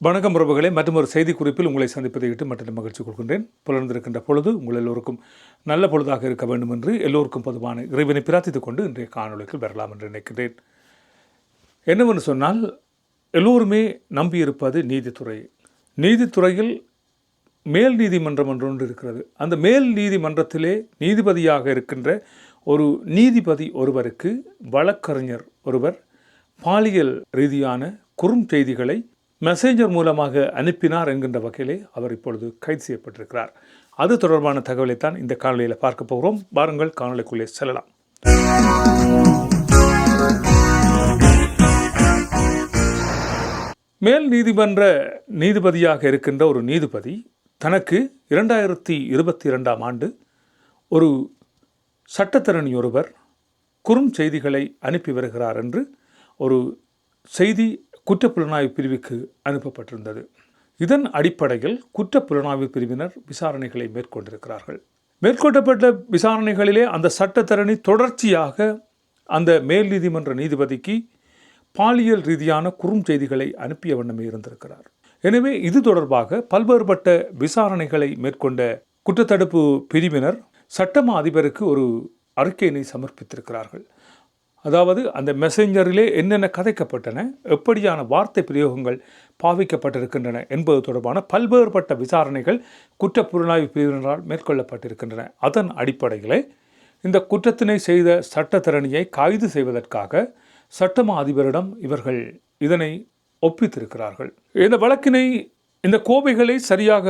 வணக்கம் உறவுகளை. மற்றும் ஒரு செய்தி குறிப்பில் உங்களை சந்திப்பதை விட்டு மற்ற மகிழ்ச்சி கொள்கின்றேன். புலர்ந்திருக்கின்ற பொழுது உங்கள் எல்லோருக்கும் நல்ல பொழுதாக இருக்க வேண்டும் என்று எல்லோருக்கும் பொதுவான இறைவனை பிரார்த்தித்துக் கொண்டு இன்றைய காணொளிக்கு வரலாம் என்று நினைக்கின்றேன். என்னவென்று சொன்னால் எல்லோருமே நம்பியிருப்பது நீதித்துறை. நீதித்துறையில் மேல் நீதிமன்றம் என்று ஒன்று இருக்கிறது. அந்த மேல் நீதிமன்றத்திலே நீதிபதியாக இருக்கின்ற ஒரு நீதிபதி ஒருவருக்கு வழக்கறிஞர் ஒருவர் பாலியல் ரீதியான குறும் செய்திகளை மெசேஞ்சர் மூலமாக அனுப்பினார் என்கின்ற வகையிலே அவர் இப்பொழுது கைது செய்யப்பட்டிருக்கிறார். அது தொடர்பான தகவலைத்தான் இந்த காணொலியில் பார்க்க போகிறோம். வாருங்கள் காணொலிக்குள்ளே செல்லலாம். மேல் நீதிமன்ற நீதிபதியாக இருக்கின்ற ஒரு நீதிபதி தனக்கு இரண்டாயிரத்தி இருபத்தி இரண்டாம் ஆண்டு ஒரு சட்டத்திறனி ஒருவர் குறும் செய்திகளை அனுப்பி வருகிறார் என்று ஒரு செய்தி குற்றப்புலனாய்வு பிரிவுக்கு அனுப்பப்பட்டிருந்தது. இதன் அடிப்படையில் குற்றப்புலனாய்வு பிரிவினர் விசாரணைகளை மேற்கொண்டிருக்கிறார்கள். மேற்கொள்ளப்பட்ட விசாரணைகளிலே அந்த சட்டத்தரணி தொடர்ச்சியாக அந்த மேல் நீதிமன்ற நீதிபதிக்கு பாலியல் ரீதியான குறுஞ்செய்திகளை அனுப்பிய வண்ணமே இருந்திருக்கிறார். எனவே இது தொடர்பாக பல்வேறுபட்ட விசாரணைகளை மேற்கொண்ட குற்றத்தடுப்பு பிரிவினர் சட்டமா அதிபருக்கு ஒரு அறிக்கையினை சமர்ப்பித்திருக்கிறார்கள். அதாவது அந்த மெசேஞ்சரிலே என்னென்ன கதைக்கப்பட்டன எப்படியான வார்த்தை பிரயோகங்கள் பாவிக்கப்பட்டிருக்கின்றன என்பது தொடர்பான பல்வேறுபட்ட விசாரணைகள் குற்றப்புலனாய்வு பிரிவினரால் மேற்கொள்ளப்பட்டிருக்கின்றன. அதன் அடிப்படையிலே இந்த குற்றத்தினை செய்த சட்டத்திறனியை கைது செய்வதற்காக சட்டமா அதிபரிடம் இவர்கள் இதனை ஒப்பித்திருக்கிறார்கள். இந்த வழக்கினை இந்த கோவைகளை சரியாக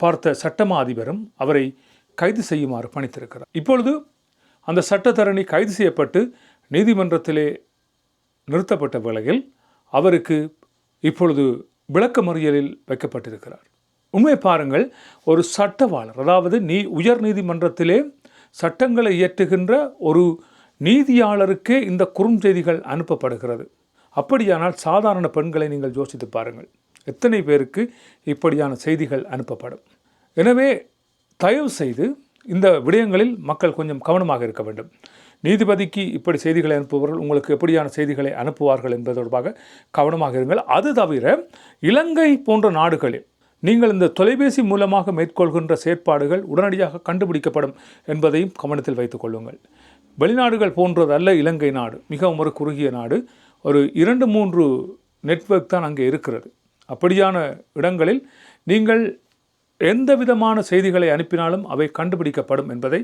பார்த்த சட்டமா அதிபரும் அவரை கைது செய்யுமாறு பணித்திருக்கிறார். இப்பொழுது அந்த சட்டத்தரணி கைது செய்யப்பட்டு நீதிமன்றத்திலே நிறுத்தப்பட்ட வேளையில் அவருக்கு இப்பொழுது விளக்க மறியலில் வைக்கப்பட்டிருக்கிறார். உண்மை பாருங்கள் ஒரு சட்டவாளர் அதாவது நீ உயர் நீதிமன்றத்திலே சட்டங்களை இயற்றுகின்ற ஒரு நீதியாளருக்கே இந்த குறுஞ்செய்திகள் அனுப்பப்படுகிறது. அப்படியானால் சாதாரண பெண்களை நீங்கள் யோசித்து பாருங்கள். எத்தனை பேருக்கு இப்படியான செய்திகள் அனுப்பப்படும்? எனவே தயவு செய்து இந்த விடயங்களில் மக்கள் கொஞ்சம் கவனமாக இருக்க வேண்டும். நீதிபதிக்கு இப்படி செய்திகளை அனுப்புபவர்கள் உங்களுக்கு எப்படியான செய்திகளை அனுப்புவார்கள் என்பது தொடர்பாக கவனமாக இருங்கள். அது தவிர இலங்கை போன்ற நாடுகளில் நீங்கள் இந்த தொலைபேசி மூலமாக மேற்கொள்கின்ற செயற்பாடுகள் உடனடியாக கண்டுபிடிக்கப்படும் என்பதையும் கவனத்தில் வைத்துக் கொள்ளுங்கள். வெளிநாடுகள் போன்றதல்ல இலங்கை நாடு மிகவும் ஒரு குறுகிய நாடு. ஒரு இரண்டு மூன்று நெட்வொர்க் தான் அங்கே இருக்கிறது. அப்படியான இடங்களில் நீங்கள் எந்த விதமான செய்திகளை அனுப்பினாலும் அவை கண்டுபிடிக்கப்படும் என்பதை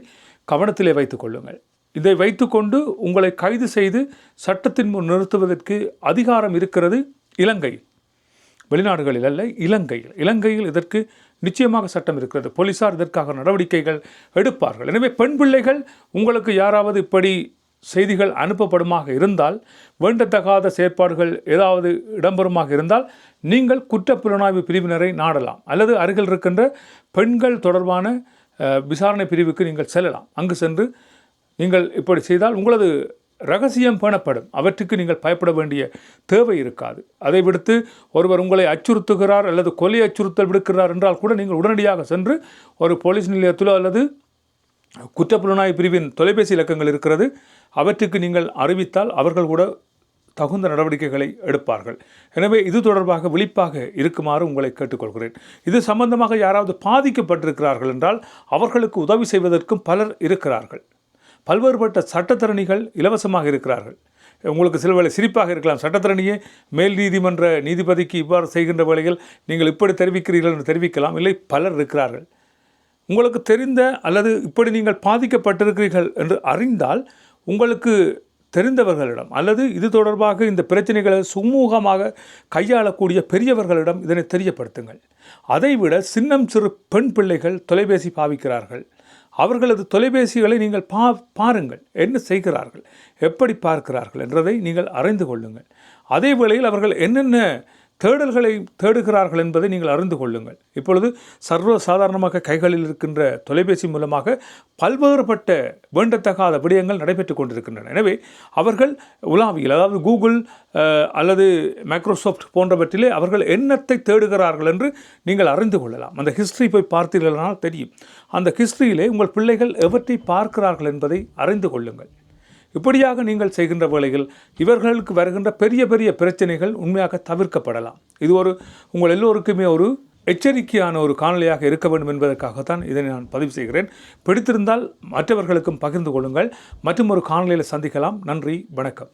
கவனத்திலே வைத்துக் கொள்ளுங்கள். இதை வைத்துக்கொண்டு உங்களை கைது செய்து சட்டத்தின் முன் நிறுத்துவதற்கு அதிகாரம் இருக்கிறது இலங்கை. வெளிநாடுகளில் அல்ல இலங்கையில் இலங்கையில் இதற்கு நிச்சயமாக சட்டம் இருக்கிறது. போலீசார் இதற்காக நடவடிக்கைகள் எடுப்பார்கள். எனவே பெண் பிள்ளைகள் உங்களுக்கு யாராவது இப்படி செய்திகள் அனுப்பப்படுமாக இருந்தால் வேண்டத்தகாத செயற்பாடுகள் ஏதாவது இடம்பெறுமாக இருந்தால் நீங்கள் குற்றப்புலனாய்வு பிரிவினரை நாடலாம். அல்லது அருகில் இருக்கின்ற பெண்கள் தொடர்பான விசாரணை பிரிவுக்கு நீங்கள் செல்லலாம். அங்கு சென்று நீங்கள் இப்படி செய்தால் உங்களது ரகசியம் பேணப்படும். அவற்றுக்கு நீங்கள் பயப்பட வேண்டிய தேவை இருக்காது. அதை விடுத்து ஒருவர் உங்களை அச்சுறுத்துகிறார் அல்லது கொலை அச்சுறுத்தல் விடுக்கிறார் என்றால் கூட நீங்கள் உடனடியாக சென்று ஒரு போலீஸ் நிலையத்திலோ அல்லது குற்றப்புலனாய்வு பிரிவின் தொலைபேசி இலக்கங்கள் இருக்கிறது அவற்றுக்கு நீங்கள் அறிவித்தால் அவர்கள் கூட தகுந்த நடவடிக்கைகளை எடுப்பார்கள். எனவே இது தொடர்பாக விழிப்பாக இருக்குமாறு உங்களை கேட்டுக்கொள்கிறேன். இது சம்பந்தமாக யாராவது பாதிக்கப்பட்டிருக்கிறார்கள் என்றால் அவர்களுக்கு உதவி செய்வதற்கும் பலர் இருக்கிறார்கள். பல்வேறுபட்ட சட்டத்தரணிகள் இலவசமாக இருக்கிறார்கள். உங்களுக்கு சில வேளை சிரிப்பாக இருக்கலாம். சட்டத்திறனியே மேல் நீதிமன்ற நீதிபதிக்கு இவ்வாறு செய்கின்ற வேளையில் நீங்கள் இப்படி தெரிவிக்கிறீர்கள் என்று தெரிவிக்கலாம். இல்லை பலர் இருக்கிறார்கள். உங்களுக்கு தெரிந்த அல்லது இப்படி நீங்கள் பாதிக்கப்பட்டிருக்கிறீர்கள் என்று அறிந்தால் உங்களுக்கு தெரிந்தவர்களிடம் அல்லது இது தொடர்பாக இந்த பிரச்சனைகளை சுமூகமாக கையாளக்கூடிய பெரியவர்களிடம் இதனை தெரியப்படுத்துங்கள். அதைவிட சின்னம் சிறு பெண் பிள்ளைகள் தொலைபேசி பாவிக்கிறார்கள். அவர்களது தொலைபேசிகளை நீங்கள் பா பாருங்கள். என்ன செய்கிறார்கள்? எப்படி பார்க்கிறார்கள்? என்றதை நீங்கள் அறிந்து கொள்ளுங்கள். அதே வேளையில் அவர்கள் என்னென்ன தேடல்களை தேடுகிறார்கள் என்பதை நீங்கள் அறிந்து கொள்ளுங்கள். இப்பொழுது சர்வ சாதாரணமாக கைகளில் இருக்கின்ற தொலைபேசி மூலமாக பல்வேறுபட்ட வேண்டத்தகாத விடயங்கள் நடைபெற்று கொண்டிருக்கின்றன. எனவே அவர்கள் உலாவியில் அதாவது கூகுள் அல்லது மைக்ரோசாஃப்ட் போன்றவற்றிலே அவர்கள் என்னத்தை தேடுகிறார்கள் என்று நீங்கள் அறிந்து கொள்ளலாம். அந்த ஹிஸ்ட்ரி போய் பார்த்தீர்களானால் தெரியும். அந்த ஹிஸ்ட்ரியிலே உங்கள் பிள்ளைகள் எவற்றை பார்க்கிறார்கள் என்பதை அறிந்து கொள்ளுங்கள். இப்படியாக நீங்கள் செய்கின்ற வேளையில் இவர்களுக்கு வருகின்ற பெரிய பெரிய பிரச்சனைகள் உண்மையாக தவிர்க்கப்படலாம். இது ஒரு உங்கள் எல்லோருக்குமே ஒரு எச்சரிக்கையான ஒரு காணொலியாக இருக்க வேண்டும் என்பதற்காகத்தான் இதனை நான் பதிவு செய்கிறேன். பிடித்திருந்தால் மற்றவர்களுக்கும் பகிர்ந்து கொள்ளுங்கள். மற்றும் ஒரு காணொலியில் சந்திக்கலாம். நன்றி. வணக்கம்.